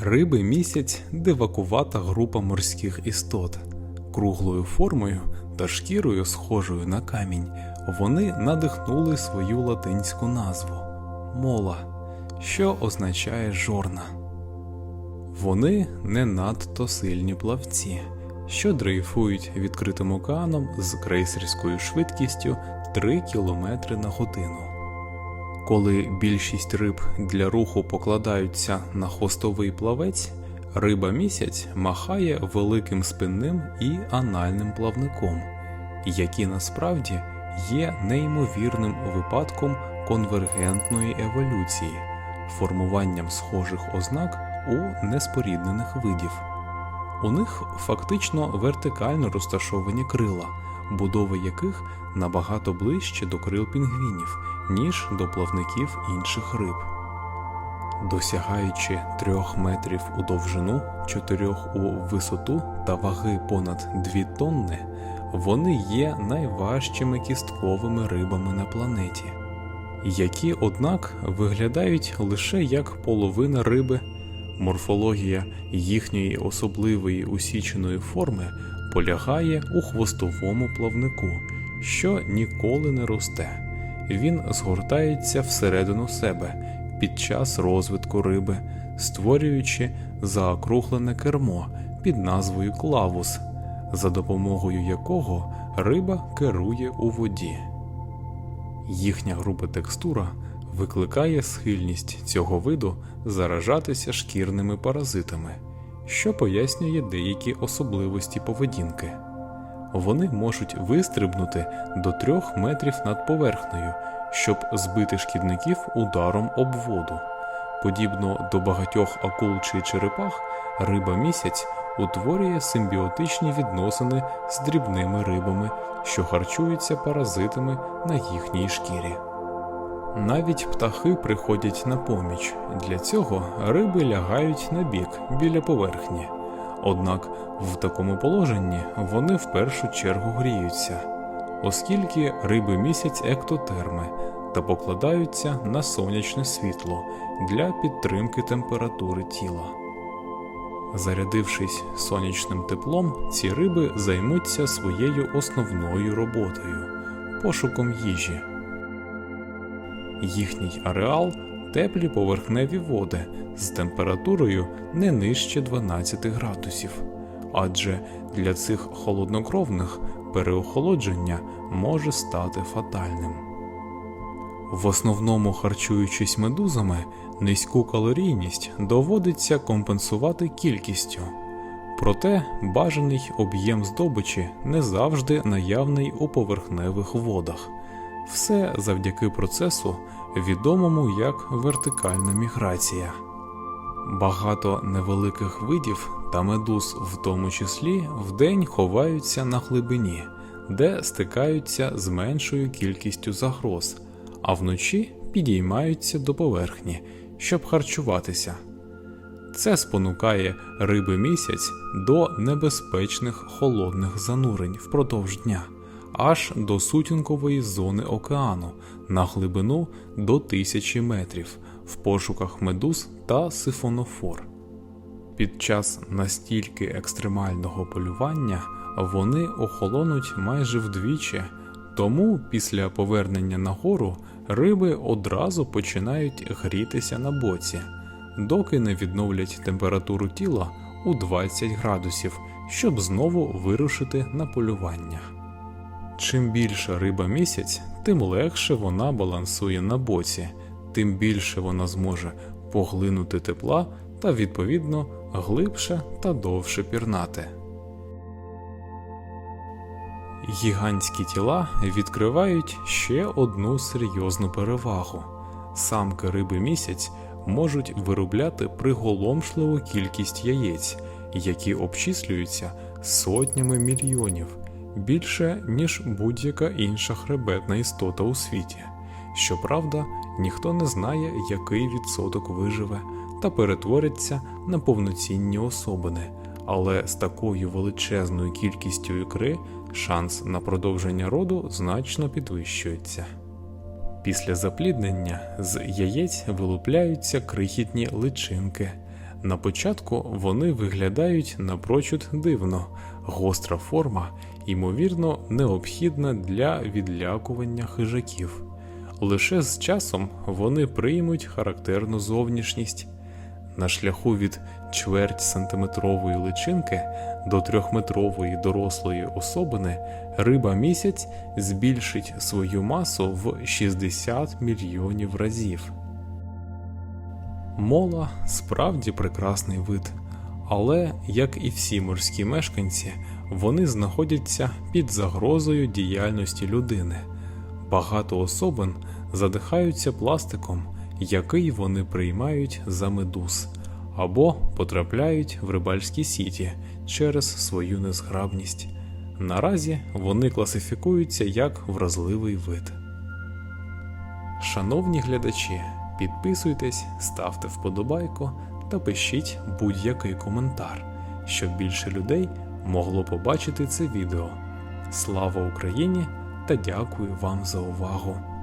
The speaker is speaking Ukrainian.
Риби місяць дивакувата група морських істот. Круглою формою та шкірою, схожою на камінь, вони надихнули свою латинську назву мола, що означає жорна. Вони не надто сильні плавці, що дрейфують відкритим океаном з крейсерською швидкістю 3 км на годину. Коли більшість риб для руху покладаються на хвостовий плавець, риба місяць махає великим спинним і анальним плавником, які насправді є неймовірним випадком конвергентної еволюції, формуванням схожих ознак у неспоріднених видів. У них фактично вертикально розташовані крила, будови яких набагато ближче до крил пінгвінів, ніж до плавників інших риб. Досягаючи 3 метрів у довжину, 4 у висоту та ваги понад 2 тонни, вони є найважчими кістковими рибами на планеті, які, однак, виглядають лише як половина риби. Морфологія їхньої особливої усіченої форми полягає у хвостовому плавнику, що ніколи не росте. Він згортається всередину себе під час розвитку риби, створюючи заокруглене кермо під назвою клавус, за допомогою якого риба керує у воді. Їхня груба текстура викликає схильність цього виду заражатися шкірними паразитами, що пояснює деякі особливості поведінки. Вони можуть вистрибнути до трьох метрів над поверхнею, щоб збити шкідників ударом об воду. Подібно до багатьох акул чи черепах, риба місяць утворює симбіотичні відносини з дрібними рибами, що харчуються паразитами на їхній шкірі. Навіть птахи приходять на поміч. Для цього риби лягають на бік біля поверхні. Однак в такому положенні вони в першу чергу гріються, оскільки риби місяць ектотерми та покладаються на сонячне світло для підтримки температури тіла. Зарядившись сонячним теплом, ці риби займуться своєю основною роботою пошуком їжі. Їхній ареал теплі поверхневі води з температурою не нижче 12 градусів, адже для цих холоднокровних переохолодження може стати фатальним. В основному харчуючись медузами, низьку калорійність доводиться компенсувати кількістю. Проте бажаний об'єм здобичі не завжди наявний у поверхневих водах. Все завдяки процесу, відомому як вертикальна міграція. Багато невеликих видів та медуз, в тому числі, вдень ховаються на глибині, де стикаються з меншою кількістю загроз, а вночі підіймаються до поверхні, щоб харчуватися. Це спонукає риби місяць до небезпечних холодних занурень впродовж дня, аж до сутінкової зони океану на глибину до тисячі метрів в пошуках медуз та сифонофор. Під час настільки екстремального полювання вони охолонуть майже вдвічі, тому після повернення на гору риби одразу починають грітися на боці доки не відновлять температуру тіла у 20 градусів, щоб знову вирушити на полювання. Чим більша риба місяць, тим легше вона балансує на боці, тим більше вона зможе поглинути тепла та, відповідно, глибше та довше пірнати. Гігантські тіла відкривають ще одну серйозну перевагу. Самки риби місяць можуть виробляти приголомшливу кількість яєць, які обчислюються сотнями мільйонів, більше ніж будь-яка інша хребетна істота у світі. Щоправда, ніхто не знає, який відсоток виживе та перетвориться на повноцінні особини, але з такою величезною кількістю ікри шанс на продовження роду значно підвищується. Після запліднення з яєць вилупляються крихітні личинки. На початку вони виглядають напрочуд дивно, гостра форма, ймовірно, необхідна для відлякування хижаків. Лише з часом вони приймуть характерну зовнішність. На шляху від чверть сантиметрової личинки до трьохметрової дорослої особини риба місяць збільшить свою масу в 60 мільйонів разів. Мола справді прекрасний вид, але, як і всі морські мешканці, вони знаходяться під загрозою діяльності людини. Багато особин задихаються пластиком, який вони приймають за медуз, або потрапляють в рибальські сіті через свою незграбність. Наразі вони класифікуються як вразливий вид. Шановні глядачі, підписуйтесь, ставте вподобайку та пишіть будь-який коментар, щоб більше людей могло побачити це відео. Слава Україні та дякую вам за увагу!